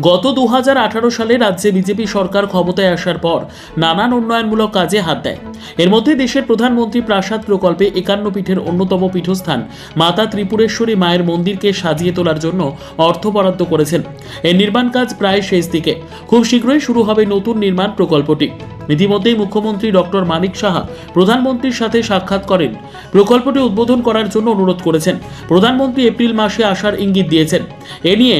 গত দু হাজার আঠারো সালে রাজ্যে বিজেপি সরকার ক্ষমতায় আসার পর নানান উন্নয়নমূলক কাজে হাত দেয়। এর মধ্যে দেশের প্রধানমন্ত্রী প্রাসাদ প্রকল্পে একান্ন পীঠের অন্যতম পীঠস্থান মাতা ত্রিপুরেশ্বরী মায়ের মন্দিরকে সাজিয়ে তোলার জন্য অর্থ বরাদ্দ করেছেন। এর নির্মাণ কাজ প্রায় শেষ দিকে। খুব শীঘ্রই শুরু হবে নতুন নির্মাণ প্রকল্পটি। ইতিমধ্যেই মুখ্যমন্ত্রী ডক্টর মানিক সাহা প্রধানমন্ত্রীর সাথে সাক্ষাৎ করেন। প্রকল্পটি উদ্বোধন করার জন্য অনুরোধ করেছেন। প্রধানমন্ত্রী এপ্রিল মাসে আসার ইঙ্গিত দিয়েছেন। এ নিয়ে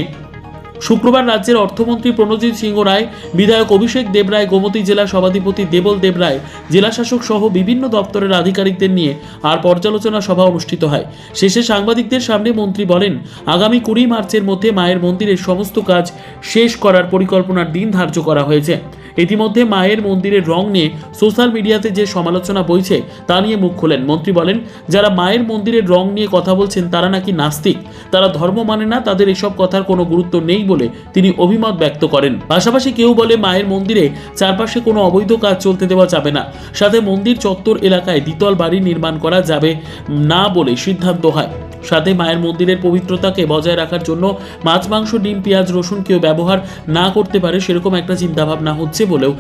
শুক্রবার রাজ্যের অর্থমন্ত্রী প্রণজিৎ সিংহ রায়, বিধায়ক অভিষেক দেবরায়, গোমতী জেলা সভাধিপতি দেবল দেবরায় জেলাশাসক সহ বিভিন্ন দপ্তরের আধিকারিকদের নিয়ে আর পর্যালোচনা সভা অনুষ্ঠিত হয়। শেষে সাংবাদিকদের সামনে মন্ত্রী বলেন, আগামী কুড়ি মার্চের মধ্যে মায়ের মন্দিরের সমস্ত কাজ শেষ করার পরিকল্পনার দিন ধার্য করা হয়েছে। ইতিমধ্যে মায়ের মন্দিরের রং নিয়ে সোশ্যাল মিডিয়াতে যে সমালোচনা বইছে, তা নিয়ে মুখ খোলেন মন্ত্রী বলেন, যারা মায়ের মন্দিরের রং নিয়ে কথা বলছেন, তারা নাকি নাস্তিক। তারা ধর্ম মানে না, তাদের এসব কথার কোনো গুরুত্ব নেই বলে তিনি অভিমত ব্যক্ত করেন। পাশাপাশি কেউ বলে মায়ের মন্দিরে চারপাশে কোনো অবৈধ কাজ চলতে দেওয়া যাবে না। সাথে মন্দির চত্বর এলাকায় দ্বিতল বাড়ি নির্মাণ করা যাবে না বলে সিদ্ধান্ত হয়। সাথে মায়ের মন্দিরের পবিত্রতাকে বজায় রাখার জন্য মাছ, মাংস, ডিম, পেঁয়াজ, রসুন কেউ ব্যবহার না করতে পারে সেরকম একটা চিন্তাভাবনা হচ্ছে বলেও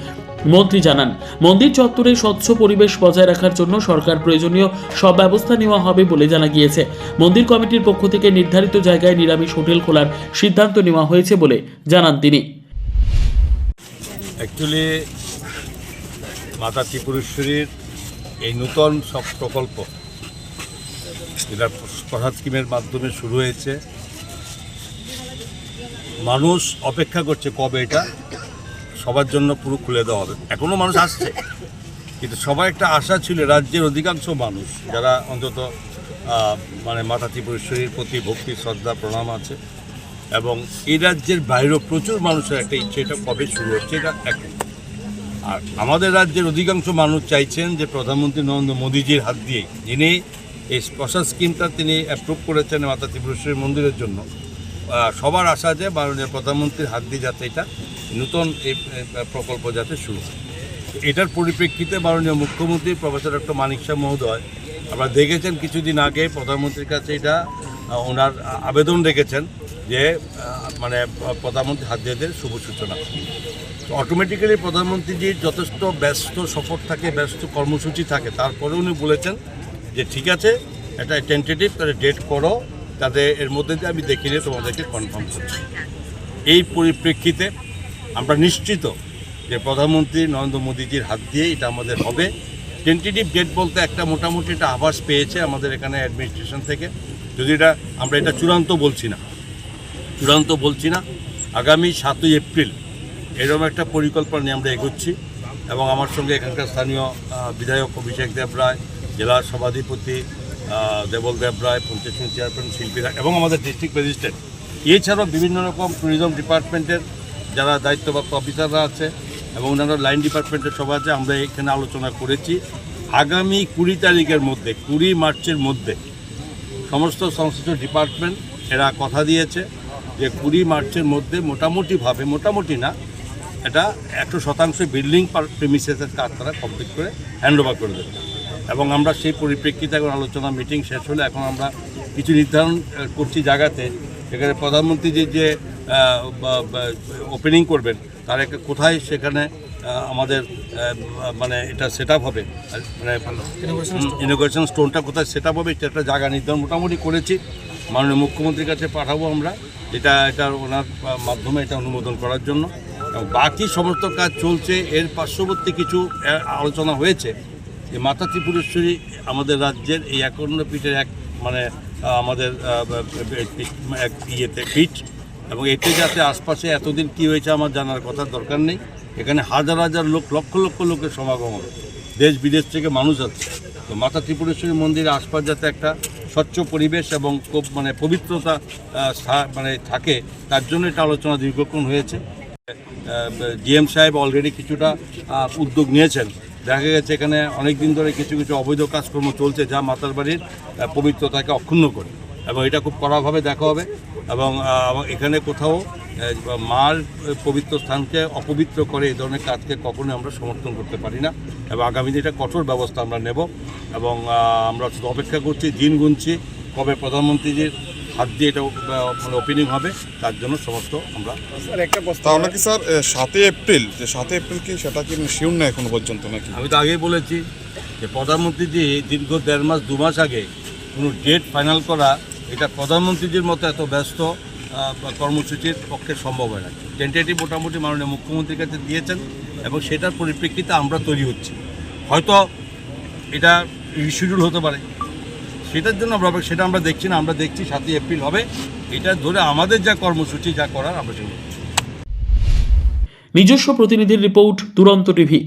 মন্ত্রী জানান। মন্দির চত্বরে স্বচ্ছ পরিবেশ বজায় রাখার জন্য সরকার প্রয়োজনীয় সব ব্যবস্থা নেওয়া হবে বলে জানা গিয়েছে। মন্দির কমিটির পক্ষ থেকে নির্ধারিত জায়গায় নিরামিষ হোটেল খোলার সিদ্ধান্ত নেওয়া হয়েছে বলে জানান তিনি। অ্যাকচুয়ালি মাতা ত্রিপুরেশ্বরীর এই নূতন সব প্রকল্প যেটা প্রসাদ স্কিমের মাধ্যমে শুরু হয়েছে। মানুষ অপেক্ষা করছে কবে এটা। সবার জন্য পুরো খুলে দেওয়া হবে। এখনও মানুষ আসছে। কিন্তু সবার একটা আশা ছিল, রাজ্যের অধিকাংশ মানুষ, যারা অন্তত মানে মাতা ত্রিপুরেশ্বরীর প্রতি ভক্তি, শ্রদ্ধা, প্রণাম আছে, এবং এই রাজ্যের বাইরেও প্রচুর মানুষের একটা ইচ্ছে, এটা কবে শুরু হচ্ছে, এটা এখন। আর আমাদের রাজ্যের অধিকাংশ মানুষ চাইছেন যে প্রধানমন্ত্রী নরেন্দ্র মোদীজির হাত দিয়ে যিনি এই প্রসাদ স্কিমটা তিনি অ্যাপ্রুভ করেছেন মাতা ত্রিপুরেশ্বরী মন্দিরের জন্য। সবার আশা যে মাননীয় প্রধানমন্ত্রীর হাত দিয়ে যাতে এটা নূতন এই প্রকল্প যাতে শুরু হয়। এটার পরিপ্রেক্ষিতে মাননীয় মুখ্যমন্ত্রী প্রফেসর ডক্টর মানিক শাহ মহোদয় আপনারা দেখেছেন কিছুদিন আগে প্রধানমন্ত্রীর কাছে এটা ওনার আবেদন রেখেছেন যে মানে প্রধানমন্ত্রী হাত দিয়ে শুভ সূচনা। অটোমেটিক্যালি প্রধানমন্ত্রীজির যথেষ্ট ব্যস্ত সফর থাকে, ব্যস্ত কর্মসূচি থাকে, তারপরে উনি বলেছেন যে ঠিক আছে, একটা টেন্টেটিভ তাহলে ডেট করো তাতে এর মধ্যে দিয়ে আমি দেখি নিয়ে তোমাদেরকে কনফার্ম করছি। এই পরিপ্রেক্ষিতে আমরা নিশ্চিত যে প্রধানমন্ত্রী নরেন্দ্র মোদীজির হাত দিয়ে এটা আমাদের হবে। টেন্টেটিভ ডেট বলতে একটা মোটামুটি একটা আভাস পেয়েছে আমাদের এখানে অ্যাডমিনিস্ট্রেশন থেকে। যদি এটা, আমরা এটা চূড়ান্ত বলছি না। চূড়ান্ত বলছি না। আগামী সাতই এপ্রিল এরকম একটা পরিকল্পনা নিয়ে আমরা এগোচ্ছি এবং আমার সঙ্গে এখানকার স্থানীয় বিধায়ক অভিষেক দেব রায় জেলা সভাধিপতি দেবল দেব রায়, পঞ্চায়েত সমিতি চেয়ারম্যান, শিল্পীরা এবং আমাদের ডিস্ট্রিক্ট ম্যাজিস্ট্রেট এছাড়াও বিভিন্ন রকম ট্যুরিজম ডিপার্টমেন্টের যারা দায়িত্বপ্রাপ্ত অফিসাররা আছে এবং অন্যান্য লাইন ডিপার্টমেন্টের সব আছে, আমরা এখানে আলোচনা করেছি। আগামী কুড়ি তারিখের মধ্যে, কুড়ি মার্চের মধ্যে সমস্ত সংশ্লিষ্ট ডিপার্টমেন্ট এরা কথা দিয়েছে যে কুড়ি মার্চের মধ্যে মোটামুটিভাবে, মোটামুটি না, এটা একশো শতাংশ বিল্ডিং পার প্রেমিসেসের কাজ তারা কমপ্লিট করে হ্যান্ড ওভার করে দেবে। এবং আমরা সেই পরিপ্রেক্ষিতে এখন আলোচনা মিটিং শেষ হলে এখন আমরা কিছু নির্ধারণ করছি জায়গাতে। সেখানে প্রধানমন্ত্রী যে যে ওপেনিং করবেন তার একটা কোথায় সেখানে আমাদের মানে এটা সেট হবে। মানে ইনোগ্রেশন স্টোনটা কোথায় সেট হবে এটা একটা জায়গা নির্ধারণ মোটামুটি করেছি। মাননীয় মুখ্যমন্ত্রীর কাছে পাঠাবো আমরা এটা এটা ওনার মাধ্যমে এটা অনুমোদন করার জন্য। বাকি সমস্ত কাজ চলছে এর পার্শ্ববর্তী কিছু আলোচনা হয়েছে। যে মাতা ত্রিপুরেশ্বরী আমাদের রাজ্যের এই একান্ন পীঠের এক মানে আমাদের এক ইয়েতে পীঠ। এবং এতে যাতে আশপাশে এতদিন কি হয়েছে আমার জানার কথা দরকার নেই। এখানে হাজার হাজার লোক, লক্ষ লক্ষ লোকের সমাগম হবে। দেশ বিদেশ থেকে মানুষ আছে তো মাতা ত্রিপুরেশ্বরী মন্দিরের আশপাশ যাতে একটা স্বচ্ছ পরিবেশ এবং খুব মানে পবিত্রতা মানে থাকে, তার জন্য এটা আলোচনা দীর্ঘক্ষণ হয়েছে। জিএম সাহেব অলরেডি কিছুটা উদ্যোগ নিয়েছেন। দেখা গেছে এখানে অনেক দিন ধরে কিছু কিছু অবৈধ কাজকর্ম চলছে যা মাতার বাড়ির পবিত্রতাকে অক্ষুণ্ণ করে। এবং এটা খুব কড়াভাবে দেখা হবে এবং এখানে কোথাও মার পবিত্র স্থানকে অপবিত্র করে এই ধরনের কাজকে কখনোই আমরা সমর্থন করতে পারি না। এবং আগামী দিনে এটা কঠোর ব্যবস্থা আমরা নেব এবং আমরা শুধু অপেক্ষা করছি, দিন গুনছি। কবে প্রধানমন্ত্রীজির হাত দিয়ে এটা মানে ওপেনিং হবে তার জন্য সমস্ত আমরা তাহলে কি স্যার সাতই এপ্রিল যে সাতই এপ্রিল কি সেটা কি শিউর না এখনও পর্যন্ত নাকি? আমি তো আগেই বলেছি যে প্রধানমন্ত্রীজি দীর্ঘ দেড় মাস দু মাস আগে কোনো ডেট ফাইনাল করা এটা প্রধানমন্ত্রীজির মতো এত ব্যস্ত কর্মসূচির পক্ষে সম্ভব হয় না। টেন্টেটিভ মোটামুটি মাননীয় মুখ্যমন্ত্রীর কাছে দিয়েছেন এবং সেটার পরিপ্রেক্ষিতে আমরা তৈরি হচ্ছি। হয়তো এটা রিশিডিউল হতে পারে। সেটার জন্য আমরা সেটা আমরা দেখছি না, আমরা দেখছি সাতই এপ্রিল হবে। এটা ধরে আমাদের যা কর্মসূচি, যা করার আমরা নিজস্ব প্রতিনিধির রিপোর্ট, দুরন্ত টিভি।